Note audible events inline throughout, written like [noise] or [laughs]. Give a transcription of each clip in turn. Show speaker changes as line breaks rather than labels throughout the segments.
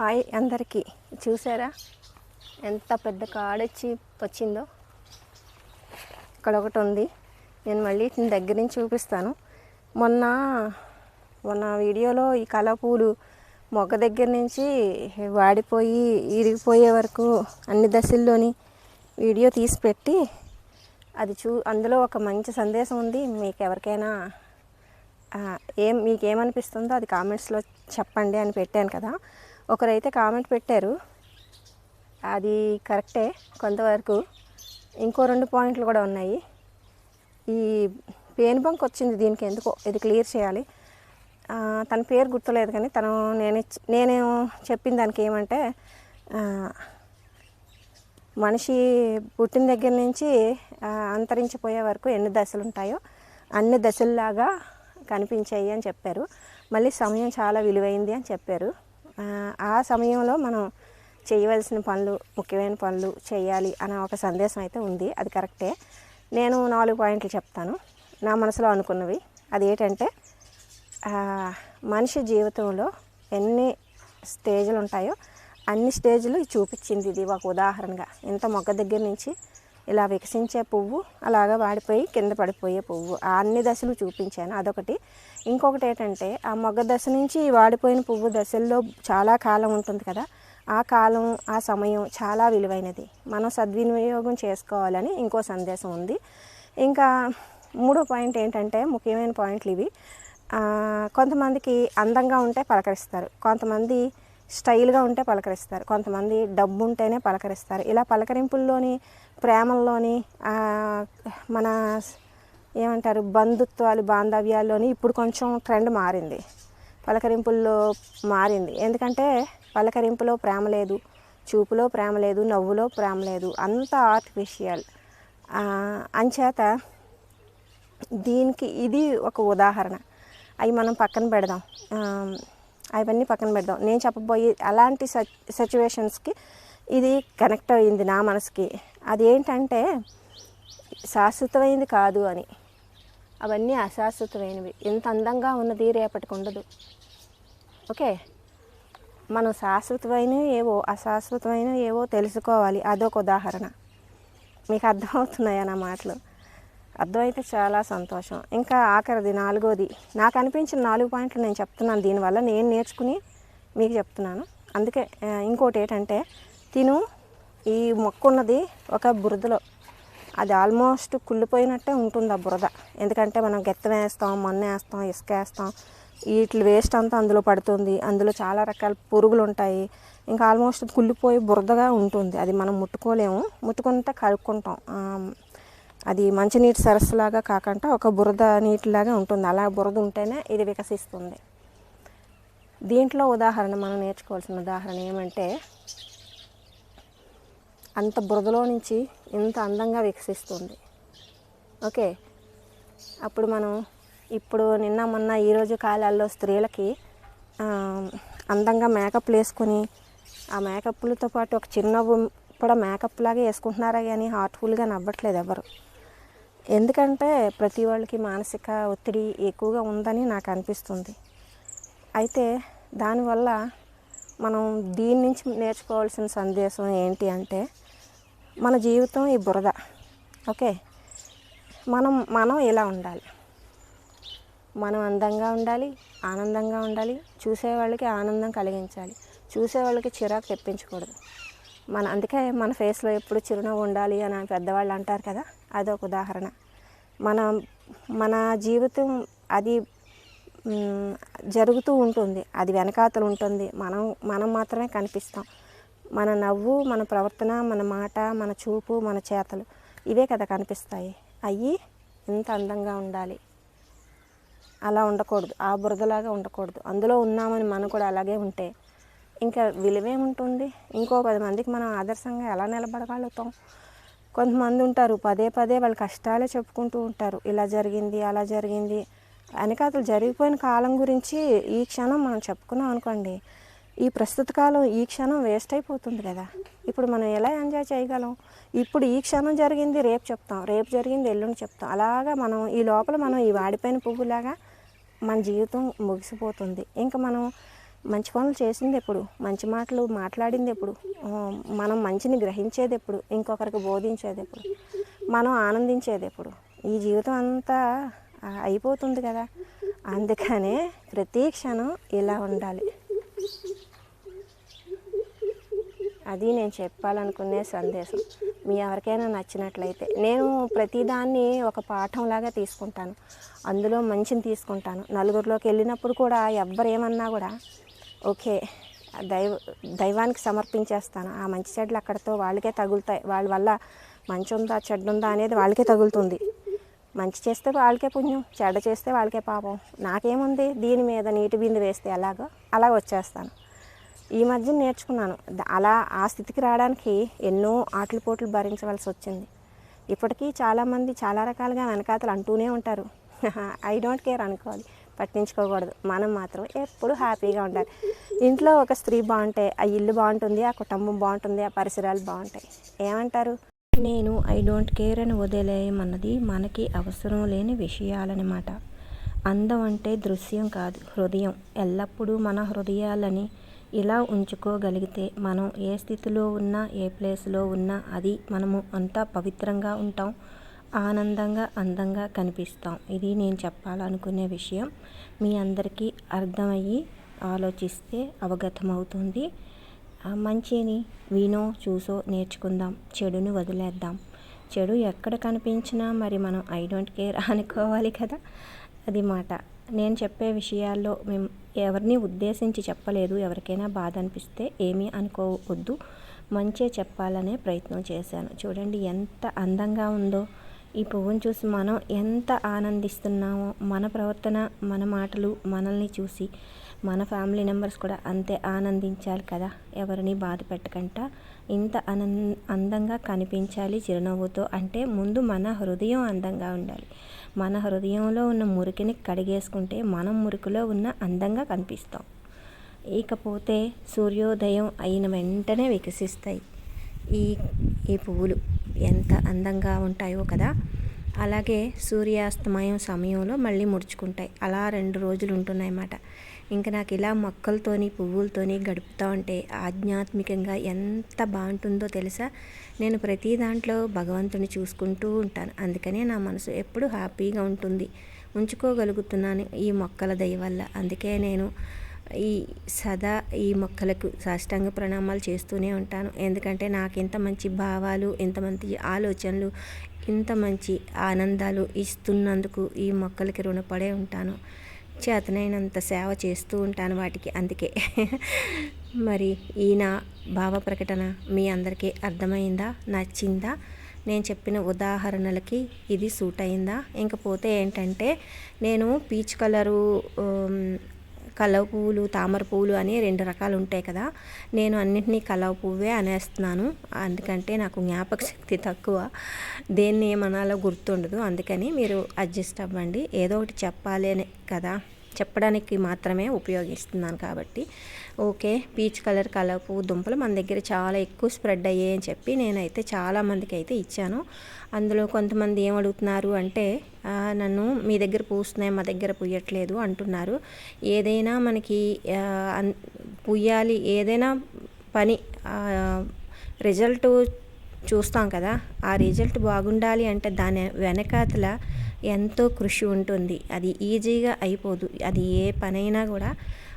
Hi అందరికీ. చూసారా? ఎంత పెద్ద కాడొచ్చి వచ్చిందో. ఇక్కడ ఒకటి ఉంది. నేను మళ్ళీ దగ్గర నుంచి చూపిస్తాను. మొన్న మొన్న వీడియోలో ఈ కలపూలు మొగ్గ దగ్గర నుంచి వాడిపోయి ఇరిగిపోయే వరకు అన్ని దశల్లోని వీడియో తీసి పెట్టి అది చూ అందులో ఒక మంచి సందేశం ఉంది. మీకు ఎవరికైనా ఏం మీకు ఏమనిపిస్తుందో అది కామెంట్స్లో చెప్పండి అని పెట్టాను కదా. ఒకరైతే కామెంట్ పెట్టారు. అది కరెక్టే కొంతవరకు. ఇంకో రెండు పాయింట్లు కూడా ఉన్నాయి. ఈ పేను బంక్ వచ్చింది దీనికి ఎందుకో? ఇది క్లియర్ చేయాలి. తన పేరు గుర్తులేదు కానీ తను నేను నేను చెప్పిన దానికి ఏమంటే మనిషి పుట్టిన దగ్గర నుంచి అంతరించిపోయే వరకు ఎన్ని దశలు ఉంటాయో అన్ని దశల్లాగా కనిపించాయి అని చెప్పారు. మళ్ళీ సమయం చాలా విలువైంది అని చెప్పారు. ఆ, సమయంలో మనం చేయవలసిన పనులు ముఖ్యమైన పనులు చేయాలి అనే ఒక సందేశం అయితే ఉంది. అది కరెక్టే. నేను నాలుగు పాయింట్లు చెప్తాను. నా మనసులో అనుకున్నవి. అది ఏంటంటే మనిషి జీవితంలో ఎన్ని స్టేజ్లు ఉంటాయో అన్ని స్టేజ్లు చూపించింది ఇది. ఒక ఉదాహరణగా ఇంత మొగ్గ దగ్గర నుంచి ఇలా వికసించే పువ్వు అలాగా వాడిపోయి కింద పడిపోయే పువ్వు. ఆ అన్ని దశలు చూపించాను. అదొకటి. ఇంకొకటి ఏంటంటే ఆ మొగ్గ దశ నుంచి వాడిపోయిన పువ్వు దశల్లో చాలా కాలం ఉంటుంది కదా. ఆ కాలం ఆ సమయం చాలా విలువైనది. మనం సద్వినియోగం చేసుకోవాలని ఇంకో సందేశం ఉంది. ఇంకా మూడో పాయింట్ ఏంటంటే ముఖ్యమైన పాయింట్లు ఇవి. కొంతమందికి అందంగా ఉంటే పలకరిస్తారు. కొంతమంది స్టైల్గా ఉంటే పలకరిస్తారు. కొంతమంది డబ్బు ఉంటేనే పలకరిస్తారు. ఇలా పలకరింపుల్లోని ప్రేమల్లోని మన ఏమంటారు బంధుత్వాలు బాంధవ్యాల్లోని ఇప్పుడు కొంచెం ట్రెండ్ మారింది. పలకరింపుల్లో మారింది. ఎందుకంటే పలకరింపులో ప్రేమ లేదు చూపులో ప్రేమ లేదు నవ్వులో ప్రేమ లేదు అంత ఆర్టిఫిషియల్ అంచేత దీనికి ఇది ఒక ఉదాహరణ. అవి మనం పక్కన పెడదాం. అవన్నీ పక్కన పెడదాం. నేను చెప్పబోయే అలాంటి సిచ్యువేషన్స్కి ఇది కనెక్ట్ అయ్యింది నా మనసుకి. అదేంటంటే శాశ్వతమైనది కాదు అని. అవన్నీ అశాశ్వతమైనవి. ఎంత అందంగా ఉన్నది రేపటికి ఉండదు. ఓకే? మనం శాశ్వతమైనవి ఏవో అశాశ్వతమైనవి ఏవో తెలుసుకోవాలి. అదొక ఉదాహరణ. మీకు అర్థమవుతున్నాయా నా మాటలు? అర్థమైతే చాలా సంతోషం. ఇంకా ఆఖరిది నాలుగోది. నాకు అనిపించిన నాలుగు పాయింట్లు నేను చెప్తున్నాను దీనివల్ల. నేను నేర్చుకుని మీకు చెప్తున్నాను. అందుకే ఇంకోటి ఏంటంటే తిను. ఈ మొక్క ఉన్నది ఒక బురదలో. అది ఆల్మోస్ట్ కుళ్ళిపోయినట్టే ఉంటుంది ఆ బురద. ఎందుకంటే మనం గెత్తం వేస్తాం మన్ను వేస్తాం ఇసుక వేస్తాం. వీటి వేస్ట్ అంతా అందులో పడుతుంది. అందులో చాలా రకాల పురుగులు ఉంటాయి. ఇంకా ఆల్మోస్ట్ కుళ్ళిపోయి బురదగా ఉంటుంది. అది మనం ముట్టుకోలేము. ముట్టుకుంటే కడుక్కుంటాం. అది మంచినీటి సరస్సులాగా కాకుండా ఒక బురద నీటిలాగా ఉంటుంది. అలా బురద ఉంటేనే ఇది వికసిస్తుంది. దీంట్లో ఉదాహరణ మనం నేర్చుకోవాల్సిన ఉదాహరణ ఏమంటే అంత బురదలో నుంచి ఇంత అందంగా వికసిస్తుంది. ఓకే? అప్పుడు మనం ఇప్పుడు నిన్న మొన్న ఈరోజు కాలాల్లో స్త్రీలకి అందంగా మేకప్లు వేసుకొని ఆ మేకప్లతో పాటు ఒక చిన్న కూడా మేకప్ లాగా వేసుకుంటున్నారా కానీ హార్ట్ఫుల్గా నవ్వట్లేదు ఎవరు. ఎందుకంటే ప్రతి వాళ్ళకి మానసిక ఒత్తిడి ఎక్కువగా ఉందని నాకు అనిపిస్తుంది. అయితే దానివల్ల మనం దీని నుంచి నేర్చుకోవాల్సిన సందేశం ఏంటి అంటే మన జీవితం ఈ బురద. ఓకే? మనం మనం ఇలా ఉండాలి. మనం అందంగా ఉండాలి ఆనందంగా ఉండాలి చూసేవాళ్ళకి ఆనందం కలిగించాలి చూసేవాళ్ళకి చిరాకు తెప్పించకూడదు. మన అందుకే మన ఫేస్లో ఎప్పుడు చిరునవ్వు ఉండాలి అని పెద్దవాళ్ళు అంటారు కదా. అదొక ఉదాహరణ. మన మన జీవితం అది జరుగుతూ ఉంటుంది. అది వెనకాతలు ఉంటుంది. మనం మనం మాత్రమే కనిపిస్తాం. మన నవ్వు మన ప్రవర్తన మన మాట మన చూపు మన చేతలు ఇవే కదా కనిపిస్తాయి. అవి ఎంత అందంగా ఉండాలి. అలా ఉండకూడదు. ఆ బురదలాగా ఉండకూడదు. అందులో ఉన్నామని మనం కూడా అలాగే ఉంటే ఇంకా విలువేముంటుంది? ఇంకో పది మందికి మనం ఆదర్శంగా ఎలా నిలబడగలుగుతాం? కొంతమంది ఉంటారు పదే పదే వాళ్ళ కష్టాలే చెప్పుకుంటూ ఉంటారు. ఇలా జరిగింది అలా జరిగింది వెనకాతలు జరిగిపోయిన కాలం గురించి ఈ క్షణం మనం చెప్పుకున్నాం అనుకోండి. ఈ ప్రస్తుత కాలం ఈ క్షణం వేస్ట్ అయిపోతుంది కదా. ఇప్పుడు మనం ఎలా ఎంజాయ్ చేయగలం? ఇప్పుడు ఈ క్షణం జరిగింది రేపు చెప్తాం. రేపు జరిగింది ఎల్లుండి చెప్తాం. అలాగా మనం ఈ లోపల మనం ఈ వాడిపోయిన పువ్వులాగా మన జీవితం ముగిసిపోతుంది. ఇంకా మనం మంచి పనులు చేసింది ఎప్పుడు మంచి మాటలు మాట్లాడింది ఎప్పుడు మనం మంచిని గ్రహించేది ఎప్పుడు ఇంకొకరికి బోధించేది ఎప్పుడు మనం ఆనందించేది ఎప్పుడు ఈ జీవితం అంతా అయిపోతుంది కదా. అందుకనే ప్రతి క్షణం ఇలా ఉండాలి. అది నేను చెప్పాలనుకునే సందేశం. మీ ఎవరికైనా నచ్చినట్లయితే. నేను ప్రతిదాన్ని ఒక పాఠంలాగా తీసుకుంటాను. అందులో మంచిని తీసుకుంటాను. నలుగురిలోకి వెళ్ళినప్పుడు కూడా ఎవ్వరేమన్నా కూడా ఓకే. దైవ దైవానికి సమర్పించేస్తాను. ఆ మంచి చెడ్లు అక్కడితో వాళ్ళకే తగులుతాయి. వాళ్ళ వల్ల మంచి ఉందా చెడ్డ ఉందా అనేది వాళ్ళకే తగులుతుంది. మంచి చేస్తే వాళ్ళకే పుణ్యం చెడ్డ చేస్తే వాళ్ళకే పాపం. నాకేముంది? దీని మీద నీటి బిందు వేస్తే ఎలాగో అలా వచ్చేస్తాను. ఈ మధ్య నేర్చుకున్నాను. అలా ఆ స్థితికి రావడానికి ఎన్నో ఆటలు పోట్లు భరించవలసి వచ్చింది. ఇప్పటికీ చాలామంది చాలా రకాలుగా వెనకాతలు అంటూనే ఉంటారు. [laughs] ఐ డోంట్ కేర్ అనుకోవాలి. పట్టించుకోకూడదు. మనం మాత్రం ఎప్పుడు హ్యాపీగా ఉండాలి. ఇంట్లో ఒక స్త్రీ బాగుంటే ఆ ఇల్లు బాగుంటుంది ఆ కుటుంబం బాగుంటుంది ఆ పరిసరాలు బాగుంటాయి. ఏమంటారు? నేను ఐ డోంట్ కేర్ అని వదిలేయమన్నది మనకి అవసరం లేని విషయాలన్నమాట అందం అంటే దృశ్యం కాదు హృదయం. ఎల్లప్పుడూ మన హృదయాలని ఇలా ఉంచుకోగలిగితే మనం ఏ స్థితిలో ఉన్నా ఏ ప్లేస్లో ఉన్నా అది మనము అంతా పవిత్రంగా ఉంటాం ఆనందంగా అందంగా కనిపిస్తాం. ఇది నేను చెప్పాలనుకునే విషయం. మీ అందరికీ అర్థమయ్యి ఆలోచిస్తే అవగతమవుతుంది. మంచిని వినో చూసో నేర్చుకుందాం. చెడుని వదిలేద్దాం. చెడు ఎక్కడ కనిపించినా మరి మనం ఐ డోంట్ కేర్ అనుకోవాలి కదా? అది మాట. నేను చెప్పే విషయాల్లో మేము ఎవరిని ఉద్దేశించి చెప్పలేదు. ఎవరికైనా బాధ అనిపిస్తే ఏమీ అనుకోవద్దు. మంచే చెప్పాలనే ప్రయత్నం చేశాను. చూడండి ఎంత అందంగా ఉందో. ఈ పువ్వును చూసి మనం ఎంత ఆనందిస్తున్నామో మన ప్రవర్తన మన మాటలు మనల్ని చూసి మన ఫ్యామిలీ మెంబర్స్ కూడా అంతే ఆనందించాలి కదా. ఎవరిని బాధ పెట్టకుండా ఇంత అనం అందంగా కనిపించాలి చిరునవ్వుతో. అంటే ముందు మన హృదయం అందంగా ఉండాలి. మన హృదయంలో ఉన్న మురికిని కడిగేసుకుంటే మనం మురికిలో ఉన్న అందంగా కనిపిస్తాం. ఇకపోతే సూర్యోదయం అయిన వెంటనే వికసిస్తాయి ఈ ఈ పువ్వులు. ఎంత అందంగా ఉంటాయో కదా. అలాగే సూర్యాస్తమయం సమయంలో మళ్ళీ ముడుచుకుంటాయి. అలా రెండు రోజులు ఉంటున్నాయన్నమాట. ఇంకా నాకు ఇలా మొక్కలతోని పువ్వులతోని గడుపుతూ ఉంటే ఆధ్యాత్మికంగా ఎంత బాగుంటుందో తెలుసా? నేను ప్రతి దాంట్లో భగవంతుని చూసుకుంటూ ఉంటాను. అందుకనే నా మనసు ఎప్పుడు హ్యాపీగా ఉంటుంది. ఉంచుకోగలుగుతున్నాను ఈ మొక్కల దయ వల్ల. అందుకే నేను ఈ సదా ఈ మొక్కలకు సాష్టాంగ ప్రణామాలు చేస్తూనే ఉంటాను. ఎందుకంటే నాకు ఇంత మంచి భావాలు ఇంత మంచి ఆలోచనలు ఇంత మంచి ఆనందాలు ఇస్తున్నందుకు ఈ మొక్కలకి రుణపడే ఉంటాను. చేతనైనంత సేవ చేస్తూ ఉంటాను వాటికి. అందుకే [laughs] మరి ఈ నా భావ ప్రకటన మీ అందరికీ అర్థమైందా? నచ్చిందా? నేను చెప్పిన ఉదాహరణలకి ఇది సూట్ అయిందా ఇంకపోతే ఏంటంటే నేను పీచ్ కలరు కలవ పువ్వులు తామర పువ్వులు అని రెండు రకాలు ఉంటాయి కదా. నేను అన్నింటినీ కలవ పువ్వే అనేస్తున్నాను. అందుకంటే నాకు జ్ఞాపక శక్తి తక్కువ. దేన్ని ఏమనాలో గుర్తుండదు. అందుకని మీరు అడ్జస్ట్ అవ్వండి. ఏదో ఒకటి చెప్పాలి అనే కదా. చెప్పడానికి మాత్రమే ఉపయోగిస్తున్నాను కాబట్టి. ఓకే పీచ్ కలర్ కలవ పువ్వు దుంపలు మన దగ్గర చాలా ఎక్కువ స్ప్రెడ్ అయ్యాయి అని చెప్పి నేనైతే చాలా మందికి అయితే ఇచ్చాను. అందులో కొంతమంది ఏం అడుగుతున్నారు అంటే నన్ను మీ దగ్గర పూస్తున్నాయి మా దగ్గర పుయ్యట్లేదు అంటున్నారు. ఏదైనా మనకి అన్- పుయ్యాలి ఏదైనా పని రిజల్ట్ చూస్తాం కదా. ఆ రిజల్ట్ బాగుండాలి అంటే దాని వెనకాతల ఎంతో కృషి ఉంటుంది. అది ఈజీగా అయిపోదు. అది ఏ పనైనా కూడా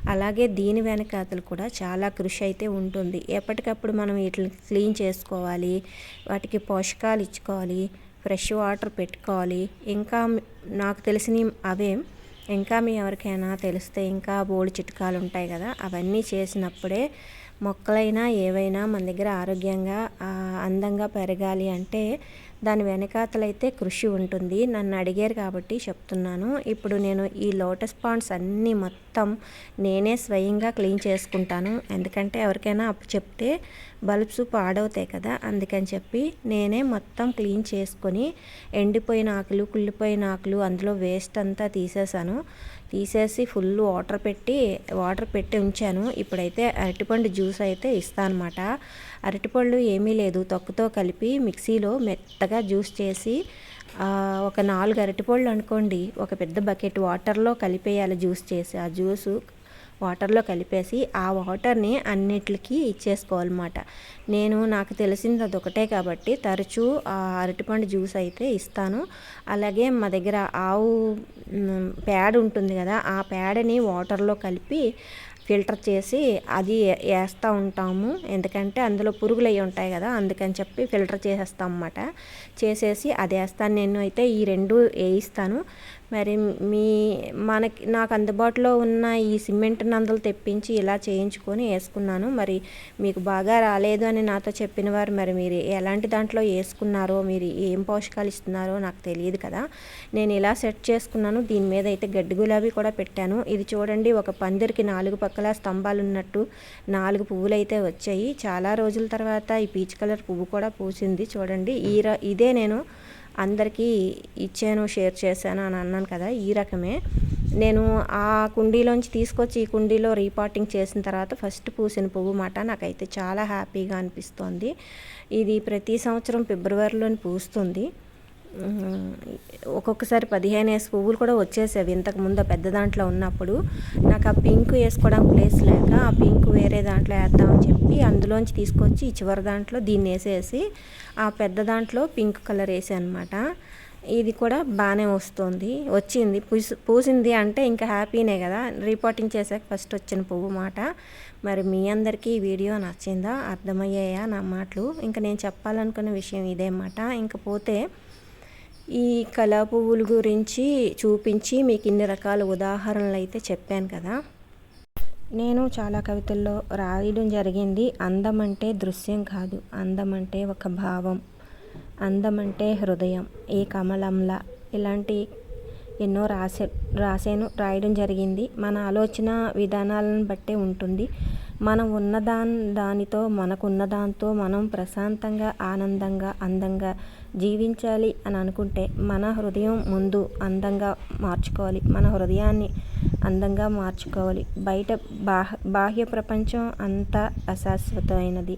అలాగే దీని వెనకాతలు కూడా చాలా కృషి అయితే ఉంటుంది. ఎప్పటికప్పుడు మనం వీటిని క్లీన్ చేసుకోవాలి వాటికి పోషకాలు ఇచ్చుకోవాలి ఫ్రెష్ వాటర్ పెట్టుకోవాలి. ఇంకా నాకు తెలిసిన అవే. ఇంకా మీ ఎవరికైనా తెలిస్తే ఇంకా బోడి చిట్కాలు ఉంటాయి కదా అవన్నీ చేసినప్పుడే మొక్కలైనా ఏవైనా మన దగ్గర ఆరోగ్యంగా అందంగా పెరగాలి అంటే దాని వెనకాతలైతే కృషి ఉంటుంది. నన్ను అడిగారు కాబట్టి చెప్తున్నాను. ఇప్పుడు నేను ఈ లోటస్ పాండ్స్ అన్నీ మొత్తం నేనే స్వయంగా క్లీన్ చేసుకుంటాను. ఎందుకంటే ఎవరికైనా అప్పు చెప్తే బల్బ్స్ పాడవుతాయి కదా అందుకని చెప్పి నేనే మొత్తం క్లీన్ చేసుకొని ఎండిపోయిన ఆకులు కుళ్ళిపోయిన ఆకులు అందులో వేస్ట్ అంతా తీసేసాను తీసేసి ఫుల్ వాటర్ పెట్టి వాటర్ పెట్టి ఉంచాను. ఇప్పుడైతే అరటిపండు జ్యూస్ అయితే ఇస్తానమాట. అరటిపళ్ళు ఏమీ లేదు. తొక్కుతో కలిపి మిక్సీలో మెత్తగా జ్యూస్ చేసి ఒక నాలుగు అరటిపళ్ళు అనుకోండి. ఒక పెద్ద బకెట్ వాటర్లో కలిపేయాలి జ్యూస్ చేసి. ఆ జ్యూసు వాటర్లో కలిపేసి ఆ వాటర్ని అన్నిటికీ ఇచ్చేసుకోవాలన్నమాట. నేను నాకు తెలిసింది అదొకటే కాబట్టి తరచూ ఆ అరటిపండు జ్యూస్ అయితే ఇస్తాను. అలాగే మా దగ్గర ఆవు ప్యాడ్ పేడ ఉంటుంది కదా ఆ పేడని వాటర్లో కలిపి ఫిల్టర్ చేసి అది వేస్తూ ఉంటాము. ఎందుకంటే అందులో పురుగులు అవి ఉంటాయి కదా అందుకని చెప్పి ఫిల్టర్ చేసేస్తాం అన్నమాట. చేసేసి అది వేస్తాను. నేను అయితే ఈ రెండు వేయిస్తాను. మరి మీ మనకి నాకు అందుబాటులో ఉన్న ఈ సిమెంట్ నందలు తెప్పించి ఇలా చేయించుకొని వేసుకున్నాను. మరి మీకు బాగా రాలేదు అని నాతో చెప్పిన వారు మరి మీరు ఎలాంటి దాంట్లో వేసుకున్నారో మీరు ఏం పోషకాలు ఇస్తున్నారో నాకు తెలియదు కదా. నేను ఇలా సెట్ చేసుకున్నాను. దీని మీద అయితే గడ్డి గులాబీ కూడా పెట్టాను. ఇది చూడండి ఒక పందిరికి నాలుగు పక్కల స్తంభాలు ఉన్నట్టు నాలుగు పువ్వులు అయితే వచ్చాయి. చాలా రోజుల తర్వాత ఈ పీచ్ కలర్ పువ్వు కూడా పూసింది. చూడండి ఈ ర ఇదే నేను అందరికీ ఇచ్చాను షేర్ చేశాను అని అన్నాను కదా ఈ రకమే. నేను ఆ కుండీలోంచి తీసుకొచ్చి ఈ కుండీలో రీపాటింగ్ చేసిన తర్వాత ఫస్ట్ పూసిన పువ్వు మాట నాకైతే చాలా హ్యాపీగా అనిపిస్తోంది. ఇది ప్రతి సంవత్సరం ఫిబ్రవరిలోని పూస్తుంది. ఒక్కొక్కసారి పదిహేను వేసి పువ్వులు కూడా వచ్చేసేవి. ఇంతకు ముందు పెద్ద దాంట్లో ఉన్నప్పుడు నాకు ఆ పింక్ వేసుకోవడానికి ప్లేస్ లేక ఆ పింక్ వేరే దాంట్లో వేద్దామని చెప్పి అందులోంచి తీసుకొచ్చి ఈ చివరి దాంట్లో దీన్ని వేసేసి ఆ పెద్ద దాంట్లో పింక్ కలర్ వేసాను అనమాట ఇది కూడా బాగానే వస్తుంది. వచ్చింది. పూసి పూసింది అంటే ఇంకా హ్యాపీనే కదా. రిపోర్టింగ్ చేశాక ఫస్ట్ వచ్చిన పువ్వు మాట. మరి మీ అందరికీ ఈ వీడియో నచ్చిందా? అర్థమయ్యాయా నా మాటలు? ఇంకా నేను చెప్పాలనుకున్న విషయం ఇదే మాట. ఇంక పోతే ఈ కళా పువ్వుల గురించి చూపించి మీకు ఇన్ని రకాల ఉదాహరణలు అయితే చెప్పాను కదా. నేను చాలా కవితల్లో రాయడం జరిగింది. అందం అంటే దృశ్యం కాదు. అందం అంటే ఒక భావం. అందం అంటే హృదయం. ఏ కమలంలా ఇలాంటి ఎన్నో రాసే రాసాను రాయడం జరిగింది. మన ఆలోచన విధానాలను బట్టే ఉంటుంది. మనం ఉన్న దానితో మనకున్న దాంతో మనం ప్రశాంతంగా ఆనందంగా అందంగా జీవించాలి అని అనుకుంటే మన హృదయం ముందు అందంగా మార్చుకోవాలి. మన హృదయాన్ని అందంగా మార్చుకోవాలి. బయట బాహ బాహ్య ప్రపంచం అంతా అశాశ్వతమైనది.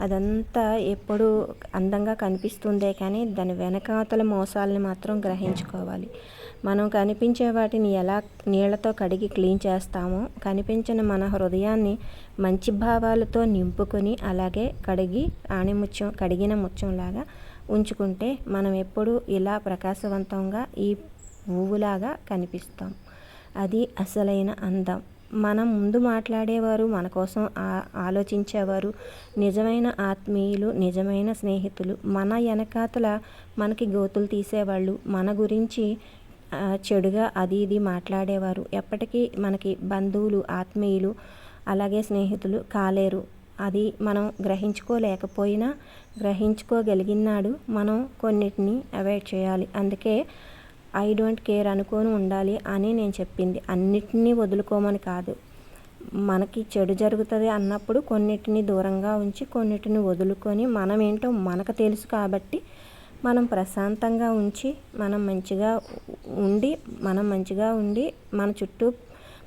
అదంతా ఎప్పుడు అందంగా కనిపిస్తుందే కానీ దాని వెనకాతల మోసాలని మాత్రం గ్రహించుకోవాలి. మనం కనిపించే వాటిని ఎలా నీళ్ళతో కడిగి క్లీన్ చేస్తామో కనిపించిన మన హృదయాన్ని మంచి భావాలతో నింపుకొని అలాగే కడిగి ఆణిముత్యం కడిగిన ముత్యంలాగా ఉంచుకుంటే మనం ఎప్పుడూ ఇలా ప్రకాశవంతంగా ఈ పువ్వులాగా కనిపిస్తాం. అది అసలైన అందం. మనం ముందు మాట్లాడేవారు మన కోసం ఆలోచించేవారు నిజమైన ఆత్మీయులు నిజమైన స్నేహితులు. మన వెనకాతల మనకి గోతులు తీసేవాళ్ళు. మన గురించి చెడుగా అది ఇది మాట్లాడేవారు. ఎప్పటికీ మనకి బంధువులు ఆత్మీయులు అలాగే స్నేహితులు కాలేరు. అది మనం గ్రహించుకోలేకపోయినా గ్రహించుకోగలిగినాడు మనం కొన్నిటిని అవాయిడ్ చేయాలి. అందుకే ఐ డోంట్ కేర్ అనుకొని ఉండాలి అని నేను చెప్పింది. అన్నిటినీ వదులుకోమని కాదు. మనకి చెడు జరుగుతుంది అన్నప్పుడు కొన్నిటిని దూరంగా ఉంచి కొన్నిటిని వదులుకొని మనం ఏంటో మనకు తెలుసు కాబట్టి మనం ప్రశాంతంగా ఉంచి మనం మంచిగా ఉండి మనం మంచిగా ఉండి మన చుట్టూ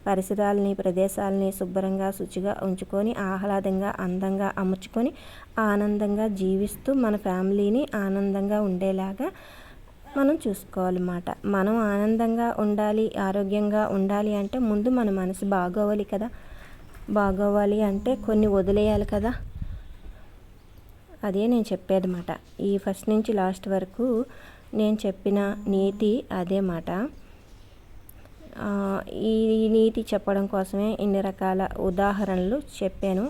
పరిసరాలని ప్రదేశాలని శుభ్రంగా శుచిగా ఉంచుకొని ఆహ్లాదంగా అందంగా అమర్చుకొని ఆనందంగా జీవిస్తూ మన ఫ్యామిలీని ఆనందంగా ఉండేలాగా మనం చూసుకోవాలన్నమాట. మనం ఆనందంగా ఉండాలి ఆరోగ్యంగా ఉండాలి అంటే ముందు మన మనసు బాగోవాలి కదా. బాగోవాలి అంటే కొన్ని వదిలేయాలి కదా. అదే నేను చెప్పేది మాట ఈ ఫస్ట్ నుంచి లాస్ట్ వరకు నేను చెప్పిన నీతి అదే మాట. ఈ నీతి చెప్పడం కోసమే ఇన్ని రకాల ఉదాహరణలు చెప్పాను.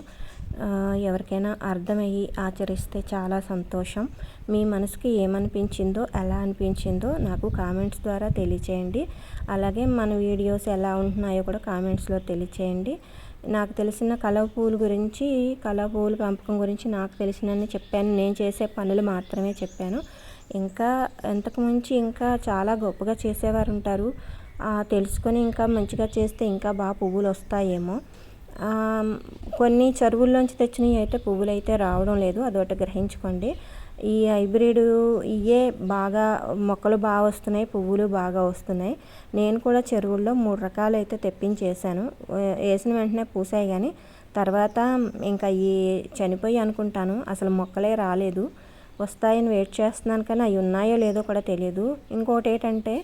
ఎవరికైనా అర్థమయ్యి ఆచరిస్తే చాలా సంతోషం. మీ మనసుకి ఏమనిపించిందో ఎలా అనిపించిందో నాకు కామెంట్స్ ద్వారా తెలియచేయండి. అలాగే మన వీడియోస్ ఎలా ఉంటున్నాయో కూడా కామెంట్స్లో తెలియచేయండి. నాకు తెలిసిన కలవ పూలు గురించి కలవ పూలు పెంపకం గురించి నాకు తెలిసినన్ని చెప్పాను. నేను చేసే పనులు మాత్రమే చెప్పాను. ఇంకా ఎంతకుమించి ఇంకా చాలా గొప్పగా చేసేవారు ఉంటారు తెలుసుకొని ఇంకా మంచిగా చేస్తే ఇంకా బాగా పువ్వులు వస్తాయేమో. కొన్ని చెరువుల్లోంచి తెచ్చినవి అయితే పువ్వులు అయితే రావడం లేదు అదొకటి గ్రహించుకోండి. ఈ హైబ్రిడ్ ఇవే బాగా మొక్కలు బాగా వస్తున్నాయి పువ్వులు బాగా వస్తున్నాయి. నేను కూడా చెరువుల్లో మూడు రకాలు అయితే తెప్పించేసాను వేసిన వెంటనే పూసాయి కానీ తర్వాత ఇంకా ఈ చనిపోయి అనుకుంటాను అసలు మొక్కలే రాలేదు. వస్తాయని వెయిట్ చేస్తున్నాను కానీ అవి ఉన్నాయో లేదో కూడా తెలియదు ఇంకోటి ఏంటంటే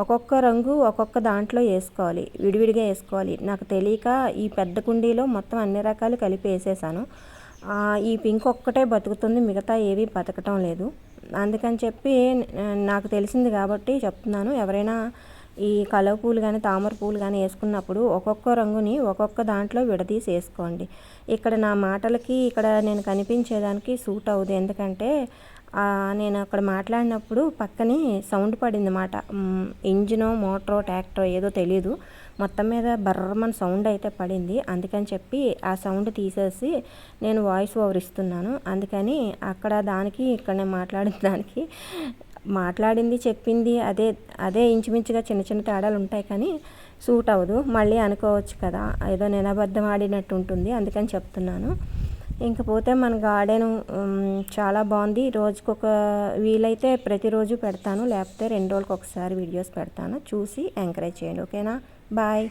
ఒక్కొక్క రంగు ఒక్కొక్క దాంట్లో వేసుకోవాలి విడివిడిగా వేసుకోవాలి. నాకు తెలియక ఈ పెద్ద కుండీలో మొత్తం అన్ని రకాలు కలిపి వేసేసాను. ఈ పింక్ ఒక్కటే బతుకుతుంది మిగతా ఏవి బతకటం లేదు. అందుకని చెప్పి నాకు తెలిసింది కాబట్టి చెప్తున్నాను. ఎవరైనా ఈ కలవ పూలు కానీ తామర పూలు కానీ వేసుకున్నప్పుడు ఒక్కొక్క రంగుని ఒక్కొక్క దాంట్లో విడదీసి వేసుకోండి. ఇక్కడ నా మాటలకి ఇక్కడ నేను కనిపించేదానికి సూట్ అవ్వదు. ఎందుకంటే నేను అక్కడ మాట్లాడినప్పుడు పక్కనే సౌండ్ పడింది మాట ఇంజినో మోటారో ట్రాక్టరో ఏదో తెలియదు మొత్తం మీద బర్రమని సౌండ్ అయితే పడింది. అందుకని చెప్పి ఆ సౌండ్ తీసేసి నేను వాయిస్ ఓవర్ ఇస్తున్నాను. అందుకని అక్కడ దానికి ఇక్కడ నేను మాట్లాడిన దానికి మాట్లాడింది చెప్పింది అదే అదే ఇంచుమించుగా చిన్న చిన్న తేడాలు ఉంటాయి కానీ సూట్ అవ్వదు. మళ్ళీ అనుకోవచ్చు కదా ఏదో నేను అబద్ధం ఆడినట్టు ఉంటుంది. అందుకని చెప్తున్నాను. ఇంకపోతే మన గార్డెన్ చాలా బాగుంది. రోజుకొక వీలైతే ప్రతిరోజు పెడతాను. లేకపోతే రెండు రోజులకు ఒకసారి వీడియోస్ పెడతాను. చూసి ఎంకరేజ్ చేయండి. ఓకేనా? బాయ్.